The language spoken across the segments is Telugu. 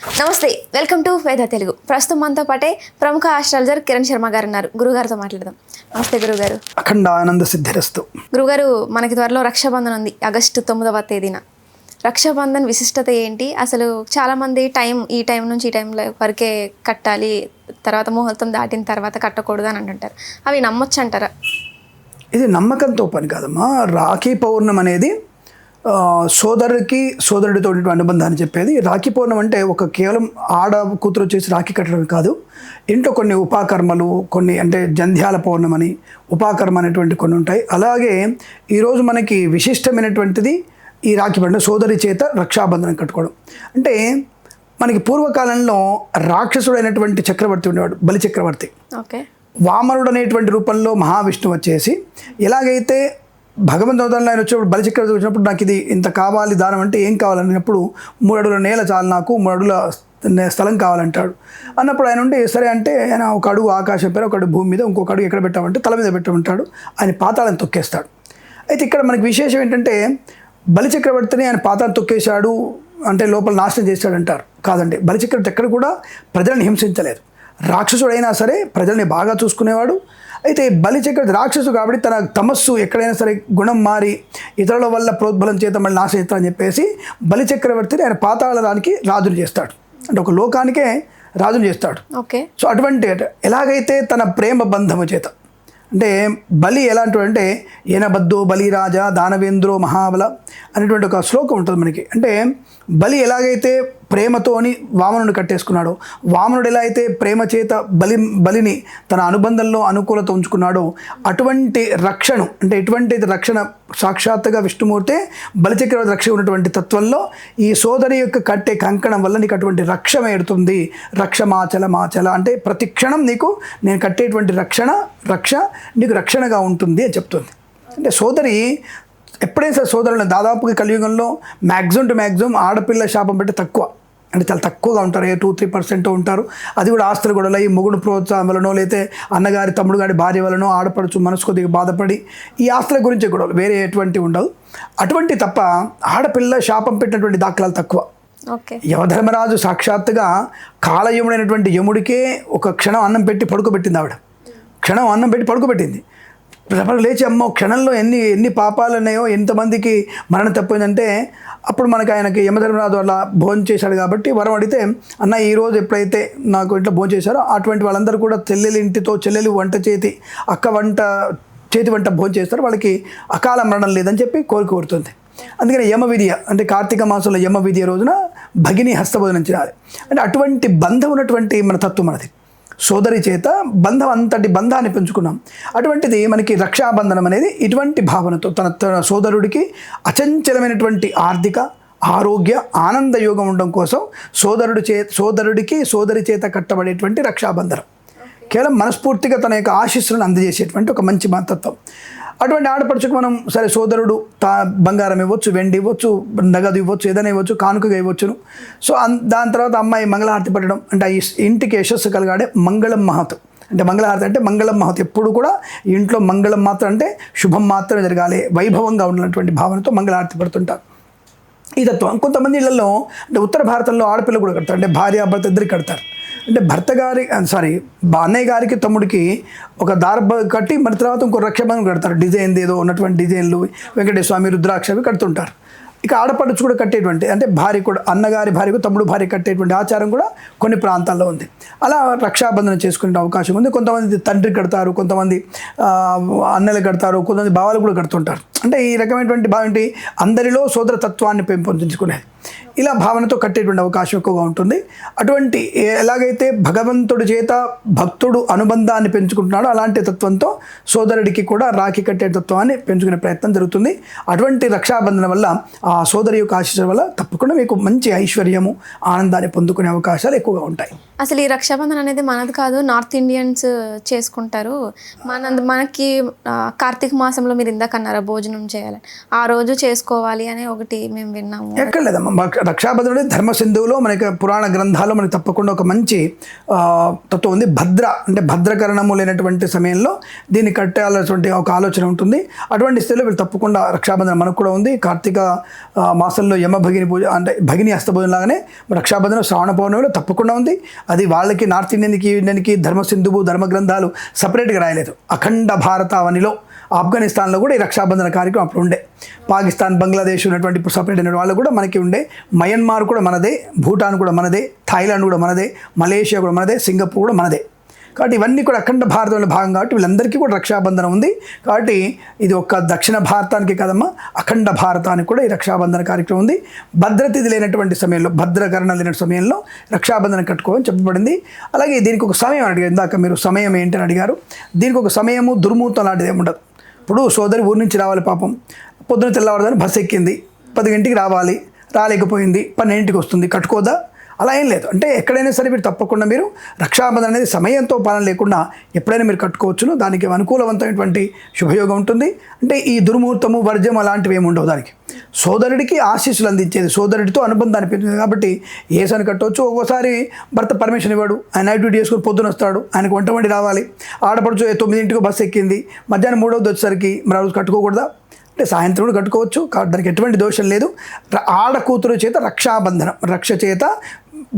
నమస్తే వెల్కమ్ టు వేద తెలుగు. ప్రస్తుతం మనతో పాటే ప్రముఖ ఆస్ట్రాలజర్ కిరణ్ శర్మ గారు ఉన్నారు గురుగారితో మాట్లాడదాం. నమస్తే గురుగారు. అఖండ ఆనంద సిద్ధిరస్తు. గురుగారు మనకి త్వరలో రక్షాబంధన్ ఉంది ఆగస్టు తొమ్మిదవ తేదీన. రక్షాబంధన్ విశిష్టత ఏంటి? అసలు చాలామంది టైం ఈ టైం నుంచి ఈ టైంలో వరకే కట్టాలి తర్వాత ముహూర్తం దాటిన తర్వాత కట్టకూడదు అని అంటుంటారు. అవి నమ్మొచ్చు అంటారా ఇది నమ్మకంతో పని కాదమ్మా. రాఖీ పౌర్ణం అనేది సోదరుడికి సోదరుడితో అనుబంధాన్ని చెప్పేది. రాఖీ పౌర్ణం అంటే ఒక కేవలం ఆడ కూతురు వచ్చేసి రాఖీ కట్టడం కాదు ఇంట్లో కొన్ని ఉపాకర్మలు కొన్ని అంటే జంధ్యాల పౌర్ణమని ఉపాకర్మ అనేటువంటి కొన్ని ఉంటాయి. అలాగే ఈరోజు మనకి విశిష్టమైనటువంటిది ఈ రాఖీ పండుగ సోదరి చేత రక్షాబంధనం కట్టుకోవడం. అంటే మనకి పూర్వకాలంలో రాక్షసుడైనటువంటి చక్రవర్తి ఉండేవాడు బలి చక్రవర్తి. ఓకే. వామనుడు అనేటువంటి రూపంలో మహావిష్ణువు వచ్చేసి ఎలాగైతే భగవంతుడు ఆయన వచ్చినప్పుడు బలిచక్రవర్తి వచ్చినప్పుడు నాకు ఇది ఇంత కావాలి దానం అంటే ఏం కావాలన్నప్పుడు మూడు అడుగుల నేల చాలు నాకు మూడు అడుగుల స్థలం కావాలంటాడు. అన్నప్పుడు ఆయన ఉంటే సరే అంటే ఆయన ఒక అడుగు ఆకాశం పేరు ఒక అడుగు భూమి మీద ఇంకొక అడుగు ఎక్కడ పెట్టామంటే తల మీద పెట్టమంటాడు. ఆయన పాతాలను తొక్కేస్తాడు. అయితే ఇక్కడ మనకి విశేషం ఏంటంటే బలిచక్రవర్తిని ఆయన పాతాలు తొక్కేశాడు అంటే లోపల నాశనం చేశాడు అంటారు కాదండి బలిచక్రవర్తి ఎక్కడ కూడా ప్రజలను హింసించలేదు. రాక్షసుడైనా సరే ప్రజల్ని బాగా చూసుకునేవాడు. అయితే బలిచక్రవర్తి రాక్షసు కాబట్టి తన తమస్సు ఎక్కడైనా సరే గుణం మారి ఇతరుల వల్ల ప్రోద్బలం చేత మళ్ళీ నాశనం చేస్తాడని చెప్పేసి బలిచక్రవర్తిని ఆయన పాతాళానికి రాజును చేస్తాడు. అంటే ఒక లోకానికే రాజును చేస్తాడు. ఓకే. సో అటువంటి ఎలాగైతే తన ప్రేమ బంధము చేత అంటే బలి ఎలాంటి అంటే ఏనబద్దో బలిరాజా దానవేంద్రో మహాబల అనేటువంటి ఒక శ్లోకం ఉంటుంది మనకి. అంటే బలి ఎలాగైతే ప్రేమతోని వామనుడు కట్టేసుకున్నాడో వామనుడు ఎలా అయితే ప్రేమ చేత బలి బలిని తన అనుబంధంలో అనుకూలత ఉంచుకున్నాడో అటువంటి రక్షణ అంటే ఎటువంటి రక్షణ సాక్షాత్తుగా విష్ణుమూర్తే బలిచక్రవర్తి రక్ష ఉన్నటువంటి తత్వంలో ఈ సోదరి యొక్క కట్టే కంకణం వల్ల నీకు అటువంటి రక్షణ ఏడుతుంది. రక్ష మాచల మాచల అంటే ప్రతి క్షణం నీకు నేను కట్టేటువంటి రక్షణ రక్ష నీకు రక్షణగా ఉంటుంది అని చెప్తుంది. అంటే సోదరి ఎప్పుడైనా సరే సోదరులు దాదాపుగా కలియుగంలో మ్యాక్సిమం టు మ్యాక్సిమం ఆడపిల్ల శాపం పెట్టి తక్కువ. అంటే చాలా తక్కువగా ఉంటారు. ఏ టూ త్రీ పర్సెంట్ ఉంటారు. అది కూడా ఆస్తులు కూడా ఈ మొగుడు ప్రోత్సాహం వలనో లేతే అన్నగారి తమ్ముడు గారి భార్య వలనో ఆడపడుచు మనసు కొద్దిగా బాధపడి ఈ ఆస్తుల గురించి గొడవలు. వేరే ఎటువంటి ఉండవు. అటువంటి తప్ప ఆడపిల్ల శాపం పెట్టినటువంటి దాఖలాలు తక్కువ. ఓకే. యమధర్మరాజు సాక్షాత్తుగా కాలయముడైనటువంటి యముడికే ఒక క్షణం అన్నం పెట్టి పడుకోబెట్టింది ఆవిడ. క్షణం అన్నం పెట్టి పడుకోబెట్టింది. ప్రపంచం లేచి అమ్మ క్షణంలో ఎన్ని ఎన్ని పాపాలు ఉన్నాయో ఎంతమందికి మరణం తప్పిందంటే అప్పుడు మనకి ఆయనకి యమధర్మరాజు అలా భోజనం చేశాడు కాబట్టి వరం అడిగితే అన్న ఈరోజు ఎప్పుడైతే నాకు ఇట్లా భోజనం చేశారో అటువంటి వాళ్ళందరూ కూడా చెల్లెలి ఇంటితో చెల్లెలి వంట చేతి అక్క వంట చేతి వంట భోజనం చేస్తారు. వాళ్ళకి అకాల మరణం లేదని చెప్పి కోరిక కోరుతుంది. అందుకని యమ విద్య అంటే కార్తీక మాసంలో యమ విద్య రోజున భగిని హస్తభోజనం చేయాలి. అంటే అటువంటి బంధం ఉన్నటువంటి మన తత్వం మనది. సోదరి చేత బంధం అంతటి బంధాన్ని పెంచుకున్నాం. అటువంటిది మనకి రక్షాబంధనం అనేది ఇటువంటి భావనతో తన తన సోదరుడికి అచంచలమైనటువంటి ఆర్థిక ఆరోగ్య ఆనంద యోగం ఉండడం కోసం సోదరుడి చే సోదరుడికి సోదరి చేత కట్టబడేటువంటి రక్షాబంధనం. కేవలం మనస్ఫూర్తిగా తన యొక్క ఆశీస్సులను అందజేసేటువంటి ఒక మంచి తత్వం అటువంటి ఆడపడుచుకు మనం సరే సోదరుడు తా బంగారం ఇవ్వచ్చు వెండి ఇవ్వచ్చు నగదు ఇవ్వచ్చు ఏదైనా ఇవ్వచ్చు కానుకగా ఇవ్వచ్చును. సో దాని తర్వాత అమ్మాయి మంగళహారతి పట్టడం అంటే ఇంటికి యశస్సు కలగాడే మంగళం మహత్. అంటే మంగళహారతి అంటే మంగళం మహత్. ఎప్పుడు కూడా ఇంట్లో మంగళం మాత్రం అంటే శుభం మాత్రమే జరగాలి. వైభవంగా ఉన్నటువంటి భావనతో మంగళహారతి పెడుతుంటారు. ఈ తత్వం కొంతమంది ఇళ్ళలో అంటే ఉత్తర భారతంలో ఆడపిల్ల కూడా కడతారు. అంటే భార్య భర్త ఇద్దరికి కడతారు. అంటే భర్త గారి సారీ అన్నయ్య గారికి తమ్ముడికి ఒక దార్బ కట్టి మరి తర్వాత ఇంకో రక్షబంధం కడతారు. డిజైన్ ఏదో ఉన్నటువంటి డిజైన్లు వెంకటేశ్వర స్వామి రుద్రాక్ష అవి కడుతుంటారు. ఇక ఆడపడుచు కూడా కట్టేటువంటి అంటే భార్య కూడా అన్నగారి భార్యకు తమ్ముడు భార్య కట్టేటువంటి ఆచారం కూడా కొన్ని ప్రాంతాల్లో ఉంది. అలా రక్షాబంధనం చేసుకునే అవకాశం ఉంది. కొంతమంది తండ్రి కడతారు కొంతమంది అన్నలు కడతారు కొంతమంది భావాలు కూడా కడుతుంటారు. అంటే ఈ రకమైనటువంటి భావం ఏంటి? అందరిలో సోదరతత్వాన్ని పెంపొందించుకునేది. ఇలా భావనతో కట్టేటువంటి అవకాశం ఎక్కువగా ఉంటుంది. అటువంటి ఎలాగైతే భగవంతుడి చేత భక్తుడు అనుబంధాన్ని పెంచుకుంటున్నాడో అలాంటి తత్వంతో సోదరుడికి కూడా రాఖీ కట్టే తత్వాన్ని పెంచుకునే ప్రయత్నం జరుగుతుంది. అటువంటి రక్షాబంధనం వల్ల ఆ సోదరి యొక్క ఆశీస్సుల వల్ల తప్పకుండా మీకు మంచి ఐశ్వర్యము ఆనందాన్ని పొందుకునే అవకాశాలు ఎక్కువగా ఉంటాయి. అసలు ఈ రక్షాబంధన్ అనేది మనది కాదు నార్త్ ఇండియన్స్ చేసుకుంటారు. మన మనకి కార్తీక మాసంలో మీరు ఇందాక అన్నారా భోజనం చేయాలని. ఆ రోజు చేసుకోవాలి అని ఒకటి మేము విన్నాము. ఎక్కడ లేదమ్మా మాకు ధర్మసింధువులో మనకి పురాణ గ్రంథాల్లో మనకి తప్పకుండా ఒక మంచి తత్వం ఉంది. భద్ర అంటే భద్రకరణము లేనటువంటి సమయంలో దీన్ని కట్టాల్సినటువంటి ఒక ఆలోచన ఉంటుంది. అటువంటి స్థితిలో వీళ్ళు తప్పకుండా రక్షాబంధనం మనకు కూడా ఉంది. కార్తీక మాసంలో యమ భగిని పూజ అంటే భగిని హస్తభోజనం లాగానే రక్షాబంధనం శ్రావణ పౌర్ణమిలో తప్పకుండా ఉంది. అది వాళ్ళకి నార్త్ ఇండియన్కి ఇండియన్కి ధర్మసింధువు ధర్మ గ్రంథాలు సపరేట్గా రాయలేదు. అఖండ భారతావనిలో ఆఫ్ఘనిస్తాన్లో కూడా ఈ రక్షాబంధన కార్యక్రమం అప్పుడు ఉండే. పాకిస్తాన్ బంగ్లాదేశ్ ఉన్నటువంటి ఇప్పుడు సపరేట్ అయిన వాళ్ళు కూడా మనకి ఉండే. మయన్మార్ కూడా మనదే భూటాన్ కూడా మనదే థాయిలాండ్ కూడా మనదే మలేషియా కూడా మనదే సింగపూర్ కూడా మనదే. కాబట్టి ఇవన్నీ కూడా అఖండ భారతంలో భాగం కాబట్టి వీళ్ళందరికీ కూడా రక్షాబంధనం ఉంది. కాబట్టి ఇది ఒక దక్షిణ భారతానికి కదమ్మా అఖండ భారతానికి కూడా ఈ రక్షాబంధన కార్యక్రమం ఉంది. భద్రతిథి లేనటువంటి సమయంలో భద్రకరణ లేని సమయంలో రక్షాబంధన కట్టుకోవని చెప్పబడింది. అలాగే దీనికి ఒక సమయం అడిగారు. ఇందాక మీరు సమయం ఏంటని అడిగారు. దీనికి ఒక సమయము దుర్ముహూర్తం లాంటిది ఏమి ఉండదు. ఇప్పుడు సోదరి ఊరి నుంచి రావాలి పాపం. పొద్దున తెల్లవారుదని బస్సు ఎక్కింది. పది గంటకి రావాలి. రాలేకపోయింది. పన్నెండింటికి వస్తుంది. కట్టుకోదా? అలా ఏం లేదు. అంటే ఎక్కడైనా సరే మీరు తప్పకుండా మీరు రక్షాబంధన అనేది సమయంతో పాలన లేకుండా ఎప్పుడైనా మీరు కట్టుకోవచ్చును. దానికి అనుకూలవంతమైనటువంటి శుభయోగం ఉంటుంది. అంటే ఈ దుర్ముహూర్తము వర్జం అలాంటివి ఏమి ఉండవు దానికి. సోదరుడికి ఆశీస్సులు అందించేది సోదరుడితో అనుబంధాన్ని పెంచుతుంది. కాబట్టి ఏ సని కట్టవచ్చు. ఒక్కోసారి భర్త పర్మిషన్ ఇవ్వడు. ఆయన నైట్ డ్యూటీ చేసుకుని పొద్దున వస్తాడు. ఆయనకు వంట వండి రావాలి. ఆడపడుచు తొమ్మిదింటికి బస్సు ఎక్కింది. మధ్యాహ్నం మూడవది వచ్చేసరికి మరి రోజు కట్టుకోకూడదా? అంటే సాయంత్రం కూడా కట్టుకోవచ్చు. కాబట్టి దానికి ఎటువంటి దోషం లేదు. ఆడ కూతురు చేత రక్షాబంధనం రక్ష చేత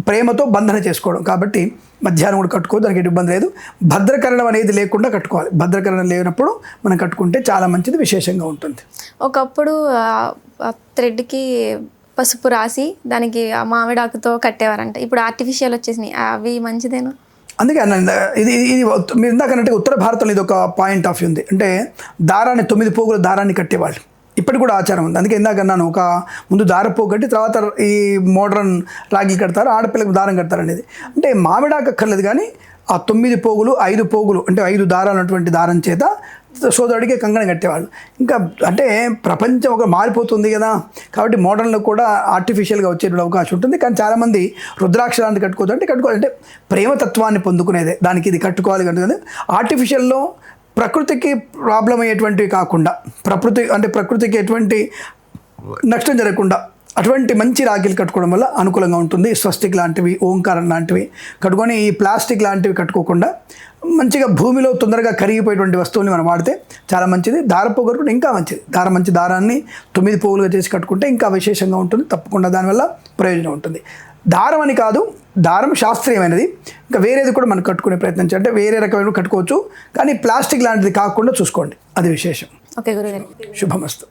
ప్రేమతో బంధన చేసుకోవడం. కాబట్టి మధ్యాహ్నం కూడా కట్టుకోవద్దు దానికి ఎటువంటి ఇబ్బంది లేదు. భద్రకరణం అనేది లేకుండా కట్టుకోవాలి. భద్రకరణం లేనప్పుడు మనం కట్టుకుంటే చాలా మంచిది విశేషంగా ఉంటుంది. ఒకప్పుడు థ్రెడ్కి పసుపు రాసి దానికి ఆ మామిడాకుతో కట్టేవారంట. ఇప్పుడు ఆర్టిఫిషియల్ వచ్చేసినాయి. అవి మంచిదేనా? అందుకే అన్న ఇది ఇది మీరు ఇందాక ఉత్తర భారతంలో ఇది ఒక పాయింట్ ఆఫ్ వ్యూ ఉంది అంటే దారాన్ని తొమ్మిది పోగుల దారాన్ని కట్టేవాళ్ళు. ఇప్పటికి కూడా ఆచారం ఉంది. అందుకే ఇందాక అన్నాను ఒక ముందు దారపో కట్టి తర్వాత ఈ మోడ్రన్ రాగి కడతారు ఆడపిల్లకు దారం కడతారు అనేది అంటే మామిడాకక్కర్లేదు కానీ ఆ తొమ్మిది పోగులు ఐదు పోగులు అంటే ఐదు దారాలు అటువంటి దారం చేత సోదరుడికి కంగణం కట్టేవాళ్ళు. ఇంకా అంటే ప్రపంచం ఒక మారిపోతుంది కదా. కాబట్టి మోడర్న్లో కూడా ఆర్టిఫిషియల్గా వచ్చే అవకాశం ఉంటుంది. కానీ చాలామంది రుద్రాక్షరాన్ని కట్టుకోవద్దు అంటే కట్టుకోవాలి అంటే ప్రేమతత్వాన్ని పొందుకునేదే. దానికి ఇది కట్టుకోవాలి కనుక. ఆర్టిఫిషియల్లో ప్రకృతికి ప్రాబ్లం అయ్యేటువంటివి కాకుండా ప్రకృతి అంటే ప్రకృతికి ఎటువంటి నష్టం జరగకుండా అటువంటి మంచి రాఖీలు కట్టుకోవడం వల్ల అనుకూలంగా ఉంటుంది. స్వస్తిక్ లాంటివి ఓంకారం లాంటివి కట్టుకొని ఈ ప్లాస్టిక్ లాంటివి కట్టుకోకుండా మంచిగా భూమిలో తొందరగా కరిగిపోయేటువంటి వస్తువుని మనం వాడితే చాలా మంచిది. దారపోగరు ఇంకా మంచిది. దారం మంచి దారాన్ని తొమ్మిది పోగులుగా చేసి కట్టుకుంటే ఇంకా విశేషంగా ఉంటుంది. తప్పకుండా దానివల్ల ప్రయోజనం ఉంటుంది. దారం అని కాదు దారం శాస్త్రీయమైనది. ఇంకా వేరేది కూడా మనం కట్టుకునే ప్రయత్నం అంటే వేరే రకమైన కట్టుకోవచ్చు. కానీ ప్లాస్టిక్ లాంటిది కాకుండా చూసుకోండి. అది విశేషం. ఓకే గురుగారు. శుభమస్తు.